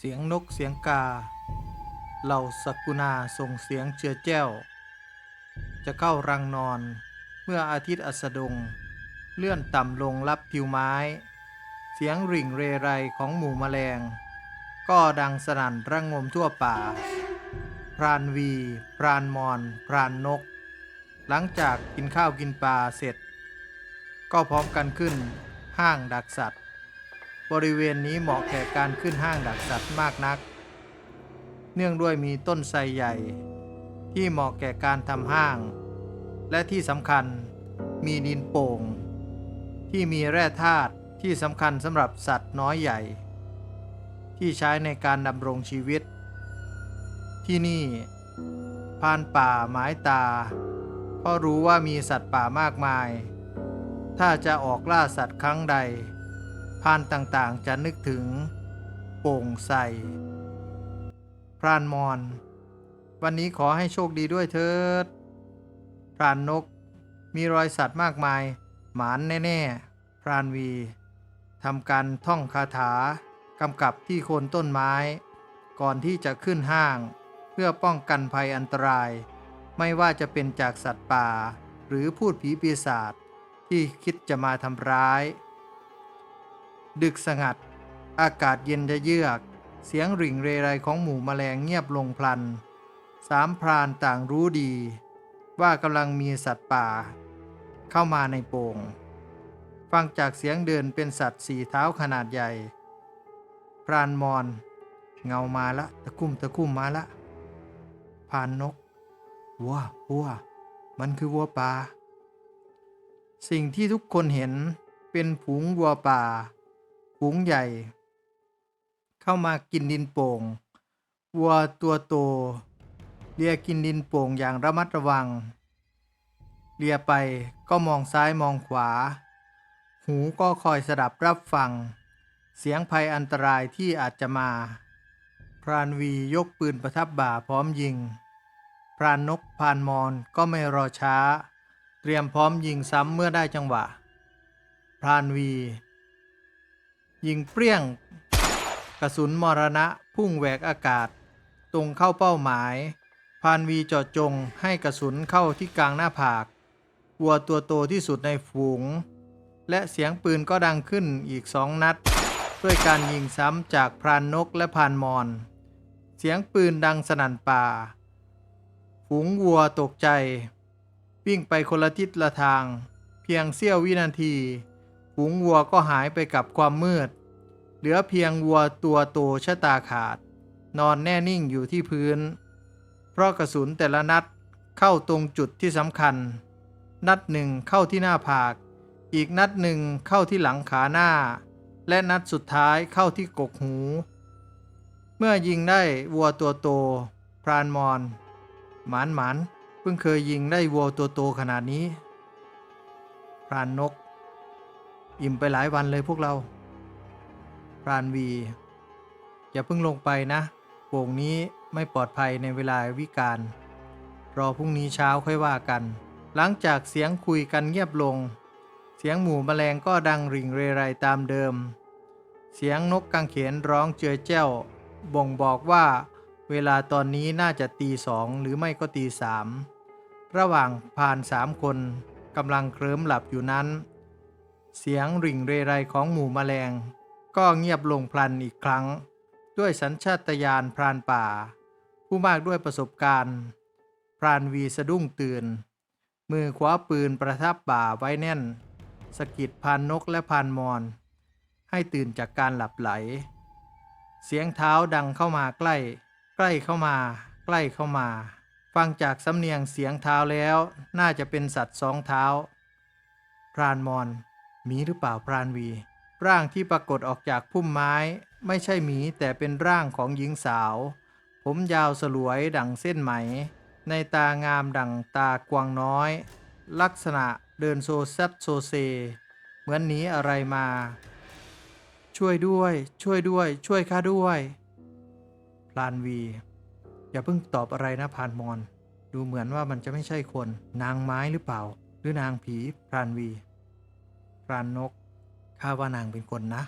เสียงนกเสียงกา เหล่าสกุณาส่งเสียงเจือแจ้ว จะเข้ารังนอน เมื่ออาทิตย์อัสดง เลื่อนต่ำลงรับผิวไม้ เสียงริ่งเรไรของหมู่แมลง ก็ดังสนั่นระงงมทั่วป่า พรานวี พรานมอน พรานนก หลังจากกินข้าวกินปลาเสร็จ ก็พร้อมกันขึ้นห้างดักสัตว์ บริเวณนี้เหมาะแก่การขึ้นห้างดักสัตว์มากนัก เนื่องด้วยมีต้นไทรใหญ่ ที่เหมาะแก่การทำห้าง และที่สำคัญมีดินโป่ง ที่มีแร่ธาตุที่สำคัญสำหรับสัตว์น้อยใหญ่ ที่ใช้ในการดำรงชีวิต ที่นี่พานป่าหมายตา เพราะรู้ว่ามีสัตว์ป่ามากมาย ถ้าจะออกล่าสัตว์ครั้งใด พรานต่างๆจะนึกถึง โป่งใสพรานมอน วันนี้ขอให้โชคดีด้วยเถิด พรานนก มีรอยสัตว์มากมาย หมานแน่ๆ พรานวีทำการท่องคาถากำกับที่โคนต้นไม้ ก่อนที่จะขึ้นห้าง เพื่อป้องกันภัยอันตราย ไม่ว่าจะเป็นจากสัตว์ป่า หรือพูดผีปีศาจที่คิดจะมาทำร้าย ดึกสงัด อากาศเย็นจะเยือก เสียงริ่งเรไรของหมู่แมลงเงียบลงพลัน สามพรานต่างรู้ดี ว่ากำลังมีสัตว์ป่า เข้ามาในโป่ง ฟังจากเสียงเดินเป็นสัตว์สี่เท้าขนาดใหญ่ พรานมอน เงามาละ ตะคุ่มตะคุ่มมาละพรานนกวัววัวมันคือวัวป่า สิ่งที่ทุกคนเห็นเป็นฝูงวัวป่า ฝูงใหญ่ เข้ามากินดินโป่ง วัวตัวโตเลียกินดินโป่งอย่างระมัดระวัง เลียไปก็มองซ้ายมองขวา หูก็คอยสดับรับฟัง เสียงภัยอันตรายที่อาจจะมา พรานวียกปืนประทับบ่าพร้อมยิง พรานนกพรานมอนก็ไม่รอช้า เตรียมพร้อมยิงซ้ำเมื่อได้จังหวะ พรานวี ยิงเปรี้ยง กระสุนมรณะพุ่งแหวกอากาศ ตรงเข้าเป้าหมาย พานวีเจาะจงให้กระสุนเข้าที่กลางหน้าผากวัวตัวโตที่สุดในฝูง และเสียงปืนก็ดังขึ้นอีกสองนัด ด้วยการยิงซ้ำจากพรานนกและพรานมอน เสียงปืนดังสนั่นป่า ฝูงวัวตกใจ วิ่งไปคนละทิศละทาง เพียงเสี้ยววินาที ฝูงวัวก็หายไปกับความมืด เหลือเพียงวัวตัวโตชะตาขาด นอนแน่นิ่งอยู่ที่พื้น เพราะกระสุนแต่ละนัดเข้าตรงจุดที่สำคัญ นัดหนึ่งเข้าที่หน้าผาก อีกนัดหนึ่งเข้าที่หลังขาหน้า และนัดสุดท้ายเข้าที่กกหู เมื่อยิงได้วัวตัวโต พรานมอน หมานหมานเพิ่งเคยยิงได้วัวตัวโตขนาดนี้ พรานนก อิ่มไปหลายวันเลยพวกเรา พรานวี อย่าเพิ่งลงไปนะโป่งนี้ไม่ปลอดภัยในเวลาวิกาลรอพรุ่งนี้เช้าค่อยว่ากัน หลังจากเสียงคุยกันเงียบลง เสียงหมูแมลงก็ดังริ่งเรไรตามเดิม เสียงนกกังเขนร้องเจือแจ้ว บ่งบอกว่า เวลาตอนนี้น่าจะตีสองหรือไม่ก็ตีสามระหว่างผ่านสามคนกำลังเคลิ้มหลับอยู่นั้น เสียงริ่งเรไรของหมู่แมลง ก็เงียบลงพลันอีกครั้ง ด้วยสัญชาตญาณพรานป่า ผู้มากด้วยประสบการณ์ พรานวีสะดุ้งตื่น มือขวาปืนประทับบ่าไว้แน่นสกิดพานนกและพานมอน ให้ตื่นจากการหลับไหล เสียงเท้าดังเข้ามาใกล้ ใกล้เข้ามา ใกล้เข้ามา ฟังจากสำเนียงเสียงเท้าแล้ว น่าจะเป็นสัตว์สองเท้า พรานมอน มีหรือเปล่าพรานวี ร่างที่ปรากฏออกจากพุ่มไม้ ไม่ใช่หมีแต่เป็นร่างของหญิงสาว ผมยาวสลวยดังเส้นไหม ในตางามดังตากวางน้อย ลักษณะเดินโซซัดโซเซ เหมือนหนีอะไรมา ช่วยด้วย ช่วยด้วย ช่วยข้าด้วยพลานวี อย่าเพิ่งตอบอะไรนะพานมอน ดูเหมือนว่ามันจะไม่ใช่คน นางไม้หรือเปล่า หรือนางผีพรานวี พรานนก ข้าว่านางเป็นคนนะ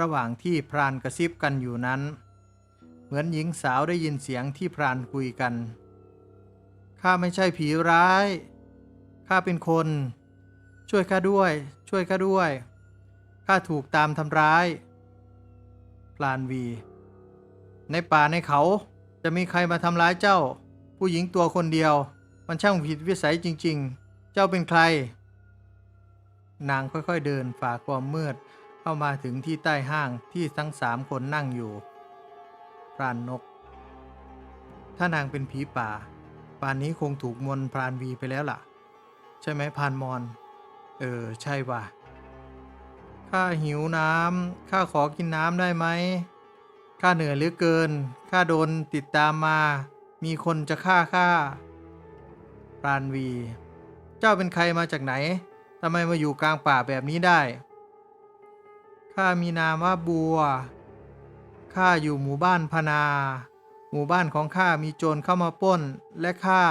ระหว่างที่พรานกระซิบกันอยู่นั้น เหมือนหญิงสาวได้ยินเสียงที่พรานคุยกัน ข้าไม่ใช่ผีร้าย ข้าเป็นคน ช่วยข้าด้วย ช่วยข้าด้วย ข้าถูกตามทำร้ายพลานวี ในป่าในเขาจะมีใครมาทำร้ายเจ้า ผู้หญิงตัวคนเดียว มันช่างผิดวิสัยจริง ๆ เจ้าเป็นใคร นางค่อยๆเดินฝ่าความมืด เข้ามาถึงที่ใต้ห้างที่ทั้งสามคนนั่งอยู่พรานนก ถ้านางเป็นผีป่า ป่านนี้คงถูกมนพรานวีไปแล้วล่ะ ใช่ไหมพรานมอน เออ ใช่ว่ะข้าหิวน้ำข้าขอกินน้ำได้ไหมข้าเหนื่อยเหลือเกินข้าโดนติดตามมา มีคนจะฆ่าข้าพรานวี เจ้าเป็นใครมาจากไหน ทำไมมาอยู่กลางป่าแบบนี้ได้ ข้ามีนามว่าบัว ข้าอยู่หมู่บ้านพนา หมู่บ้านของข้ามีโจรเข้ามาป้น และข้า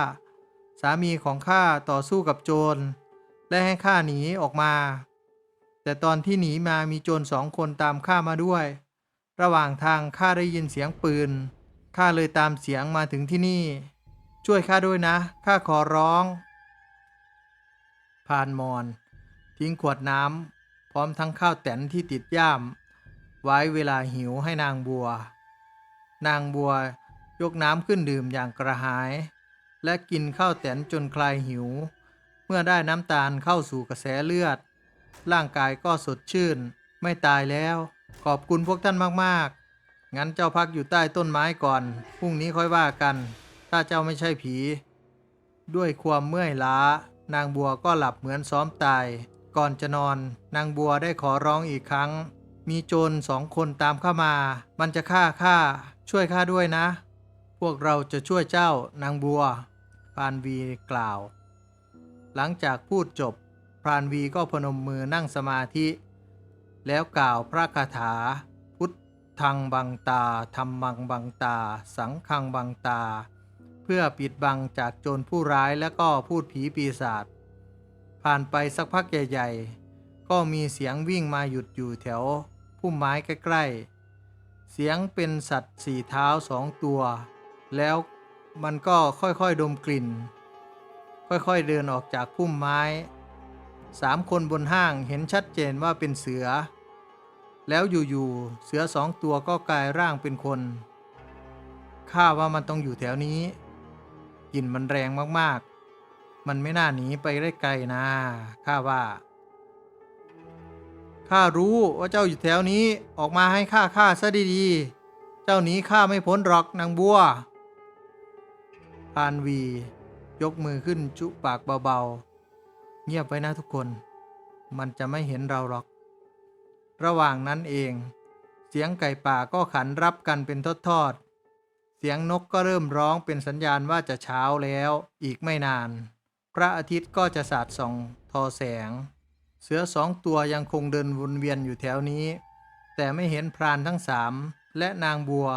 สามีของข้าต่อสู้กับโจร และให้ข้าหนีออกมา แต่ตอนที่หนีมามีโจรสองคนตามข้ามาด้วย ระหว่างทางข้าได้ยินเสียงปืน ข้าเลยตามเสียงมาถึงที่นี่ ช่วยข้าด้วยนะ ข้าขอร้อง พานมอน ทิ้งขวดน้ำพร้อมทั้งข้าวแตนที่ติดย่าม ไว้เวลาหิวให้นางบัว นางบัวยกน้ำขึ้นดื่มอย่างกระหาย และกินข้าวแตนจนคลายหิว เมื่อได้น้ำตาลเข้าสู่กระแสเลือด ร่างกายก็สดชื่น ไม่ตายแล้ว ขอบคุณพวกท่านมากๆ งั้นเจ้าพักอยู่ใต้ต้นไม้ก่อน พรุ่งนี้ค่อยว่ากัน ถ้าเจ้าไม่ใช่ผี ด้วยความเมื่อยล้า นางบัวก็หลับเหมือนซ้อมตาย ก่อนจะนอนนางบัวได้ขอร้องอีกครั้ง มีโจรสองคนตามเข้ามา มันจะฆ่าข้าช่วยข้าด้วยนะ พวกเราจะช่วยเจ้านางบัวปานวีกล่าว หลังจากพูดจบ พรานวีก็พนมมือนั่งสมาธิ แล้วกล่าวพระคาถา พุทธังบังตาธรรมังบังตา สังฆังบังตา เพื่อปิดบังจากโจรผู้ร้ายและก็พูดผีปีศาจ ผ่านไปสักพักใหญ่ ๆ ก็มีเสียงวิ่งมาหยุดอยู่แถวพุ่มไม้ใกล้ๆ เสียงเป็นสัตว์สี่เท้าสองตัว แล้วมันก็ค่อยๆดมกลิ่น ค่อยๆเดินออกจากพุ่มไม้สามคนบนห้างเห็นชัดเจนว่าเป็นเสือ แล้วอยู่ๆเสือสองตัวก็กลายร่างเป็นคนข้าว่ามันต้องอยู่แถวนี้กลิ่นมันแรงมากๆ มันไม่น่าหนีไปได้ไกลนะข้าว่าข้ารู้ว่าเจ้าอยู่แถวนี้ออกมาให้ข้าฆ่าซะดีๆ เจ้าหนีข้าไม่พ้นหรอกนางบัวพานวี ยกมือขึ้นจุปากเบาๆ เงียบไว้นะทุกคน มันจะไม่เห็นเราหรอก ระหว่างนั้นเอง เสียงไก่ป่าก็ขันรับกันเป็นทอดๆ เสียงนกก็เริ่มร้องเป็นสัญญาณว่าจะเช้าแล้วอีกไม่นาน พระอาทิตย์ก็จะสาดส่องทอแสง เสือสองตัวยังคงเดินวนเวียนอยู่แถวนี้ แต่ไม่เห็นพรานทั้งสามและนางบัว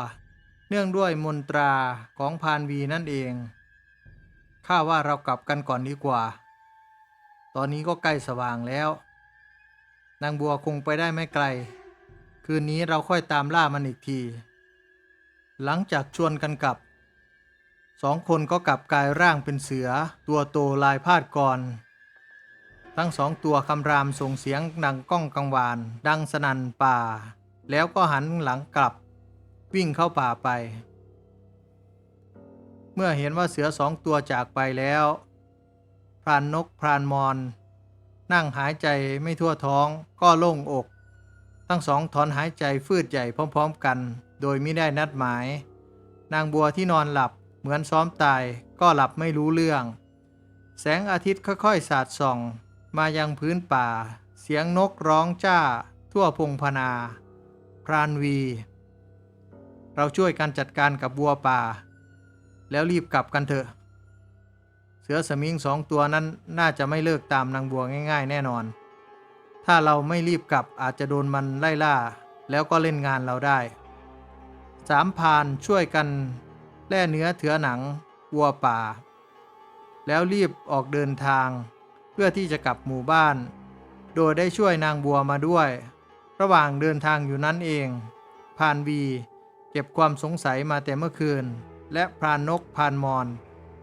เนื่องด้วยมนตราของพานวีนั่นเอง ข้าว่าเรากลับกันก่อนดีกว่า ตอนนี้ก็ใกล้สว่างแล้ว นางบัวคงไปได้ไม่ไกล คืนนี้เราค่อยตามล่ามันอีกที หลังจากชวนกันกลับ สองคนก็กลับกายร่างเป็นเสือ ตัวโตลายพาดก่อนทั้งสองตัวคำรามส่งเสียงดังก้องกังวาน ดังสนั่นป่า แล้วก็หันหลังกลับ วิ่งเข้าป่าไป เมื่อเห็นว่าเสือสองตัวจากไปแล้ว พรานนกพรานมอน นั่งหายใจไม่ทั่วท้องก็โล่งอก ทั้งสองถอนหายใจฟืดใหญ่พร้อม ๆ กัน โดยไม่ได้นัดหมาย นางบัวที่นอนหลับ เหมือนซ้อมตายก็หลับไม่รู้เรื่อง แสงอาทิตย์ค่อยๆ สาดส่อง มายังพื้นป่า เสียงนกร้องจ้า ทั่วพงพนา พรานวี เราช่วยกันจัดการกับบัวป่า แล้วรีบกลับกันเถอะ เสือสมิงสองตัวนั้นน่าจะไม่เลิกตามนางบัวง่าย ๆ แน่นอน ถ้าเราไม่รีบกลับอาจจะโดนมันไล่ล่า แล้วก็เล่นงานเราได้สามพานช่วยกัน แล่เนื้อเถือหนังวัวป่า แล้วรีบออกเดินทาง เพื่อที่จะกลับหมู่บ้าน โดยได้ช่วยนางบัวมาด้วย ระหว่างเดินทางอยู่นั้นเองพานวีเก็บความสงสัยมาแต่เมื่อคืน และพรานนกพานมอน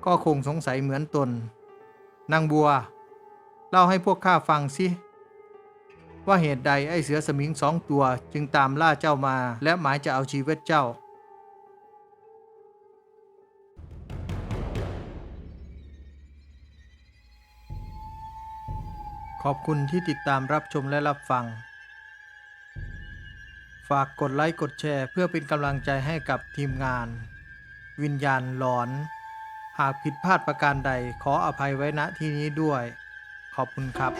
ก็คงสงสัยเหมือนตน นางบัว เล่าให้พวกข้าฟังสิว่าเหตุใดไอเสือสมิงสองตัวจึงตามล่าเจ้ามาและหมายจะเอาชีวิตเจ้า ขอบคุณที่ติดตามรับชมและรับฟัง ฝากกดไลค์กดแชร์เพื่อเป็นกำลังใจให้กับทีมงาน วิญญาณหลอน หากผิดพลาดประการใดขออภัยไว้ณที่นี้ด้วย ขอบคุณครับ